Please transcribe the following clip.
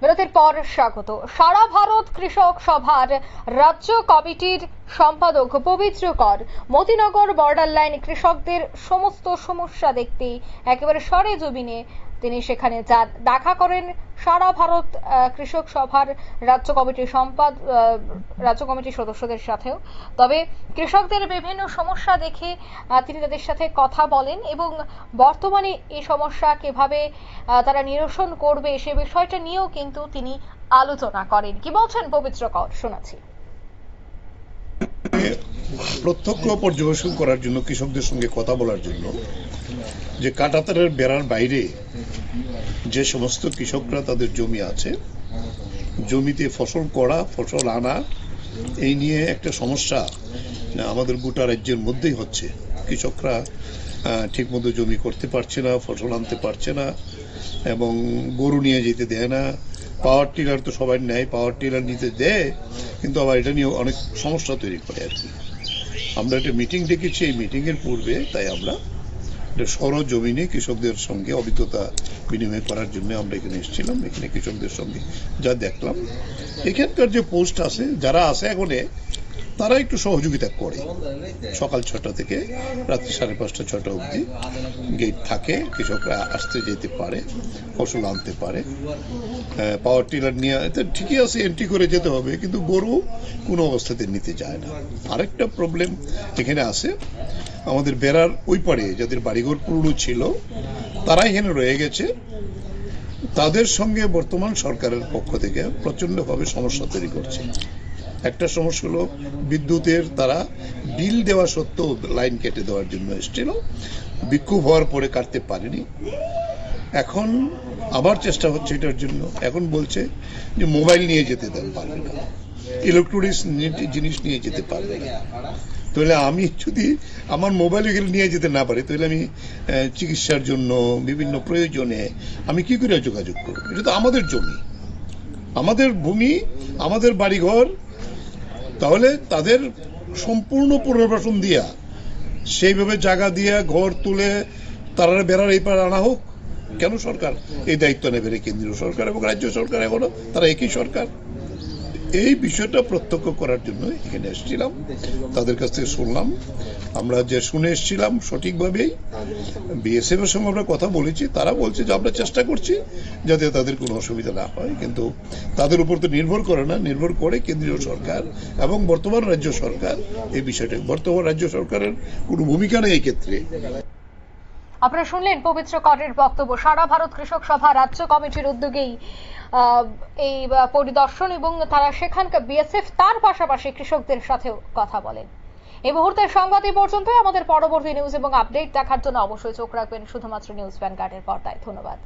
বিরতির পর স্বাগত। সারা ভারত কৃষক সভার রাজ্য কমিটির সম্পাদক পবিত্র কর মতিনগর বর্ডার লাইন কৃষকদের সমস্ত সমস্যা দেখতে একেবারে সরে জমিনে তিনি সেখানে যান দেখা করেন সারা ভারত কৃষক সভার রাজ্য কমিটির সম্পাদ রাজ্য কমিটির সদস্যদের সাথেও। তবে কৃষকদের বিভিন্ন সমস্যা দেখে তিনি তাদের সাথে কথা বলেন এবং বর্তমানে এই সমস্যা কীভাবে তারা নিরসন করবে সে বিষয়টা নিয়েও কিন্তু তিনি আলোচনা করেন। কি বলছেন পবিত্র কর? শোনাচ্ছি। প্রত্যক্ষ পর্যবেক্ষণ করার জন্য কৃষকদের সঙ্গে কথা বলার জন্য যে কাটাতারের বেড়ার বাইরে যে সমস্ত কৃষকরা তাদের জমি আছে, জমিতে ফসল করা, ফসল আনা, এই নিয়ে একটা সমস্যা আমাদের গোটা রাজ্যের মধ্যেই হচ্ছে। কৃষকরা ঠিকমতো জমি করতে পারছে না, ফসল আনতে পারছে না, এবং গরু নিয়ে যেতে দেয় না। পাওয়ার টিলার তো সবাই নেয়, পাওয়ার টিলার নিতে দেয়, কিন্তু আবার এটা নিয়ে অনেক সমস্যা তৈরি করে আর কি। আমরা একটা মিটিং ডেকেছি এই মিটিংয়ের পূর্বে, তাই আমরা সরজমিনে কৃষকদের সঙ্গে অভিজ্ঞতা বিনিময় করার জন্য আমরা এখানে এসেছিলাম, এখানে কৃষকদের সঙ্গে যা দেখলাম। এখানকার যে পোস্ট আছে, যারা আছে এখানে, তারা একটু সহযোগিতা করে। সকাল ছটা থেকে রাত্রি সাড়ে পাঁচটা ছটা অবধি গেট থাকে, কৃষকরা আসতে যেতে পারে, ফসল আনতে পারে। পাওয়ার টিলার নিয়ে তো ঠিকই আছে এন্ট্রি করে যেতে হবে, কিন্তু গরু কোনো অবস্থাতে নিতে যায় না। আরেকটা প্রবলেম এখানে আছে আমাদের বেড়ার ওই পারে যাদের বাড়িঘর পুরনো ছিল, তারা এখানে রয়ে গেছে। তাদের সঙ্গে বর্তমান সরকারের পক্ষ থেকে প্রচণ্ডভাবে সমস্যা তৈরি করছে। একটা সমস্যা হলো, বিদ্যুতের তারা বিল দেওয়া সত্ত্বেও লাইন কেটে দেওয়ার জন্য এসেছিল। বিক্ষোভ হওয়ার পরে কাটতে পারেনি। এখন আবার চেষ্টা হচ্ছে এটার জন্য। এখন বলছে যে মোবাইল নিয়ে যেতে পারবে না। ইলেকট্রনিক্স জিনিস নিয়ে যেতে পারবে না। তাহলে আমি যদি আমার মোবাইল এগুলো নিয়ে যেতে না পারি, তাহলে আমি চিকিৎসার জন্য বিভিন্ন প্রয়োজনে আমি কি করে যোগাযোগ করব? এটা তো আমাদের জমি। আমাদের ভূমি, আমাদের বাড়িঘর, তাহলে তাদের সম্পূর্ণ পুনর্বাসন দিয়া, সেইভাবে জায়গা দিয়া ঘর তুলে তারা বেড়ার এই পার আনা হোক। কেন সরকার? এই দায়িত্ব নেবে কেন্দ্রীয় সরকার এবং রাজ্য সরকার এখনও, তারা একই সরকার। এই বিষয়টা প্রত্যক্ষ করার জন্য এখানে এসেছিলাম। তাদের কাছ থেকে শুনলাম। আমরা যে শুনে এসেছিলাম সঠিকভাবেই, বিএসএফ এর সঙ্গে আমরা কথা বলেছি, তারা বলছে যে আমরা চেষ্টা করছি যাতে তাদের কোনো অসুবিধা না হয়। কিন্তু তাদের উপর তো নির্ভর করে না, নির্ভর করে কেন্দ্রীয় সরকার এবং বর্তমান রাজ্য সরকার এই বিষয়টা। বর্তমান রাজ্য সরকারের কোনো ভূমিকা নেই এই ক্ষেত্রে। আপনারা শুনলেন পবিত্র করের বক্তব্য। সারা ভারত কৃষক সভা রাজ্য কমিটির উদ্যোগেই এই পরিদর্শন এবং তারা সেখানকার বিএসএফ তার পাশাপাশি কৃষকদের সাথেও কথা বলেন। এই মুহূর্তে সংবাদ এই পর্যন্তই। আমাদের পরবর্তী নিউজ এবং আপডেট দেখার জন্য অবশ্যই চোখ রাখবেন শুধুমাত্র নিউজ ভ্যানগার্ডের পর্দায়। ধন্যবাদ।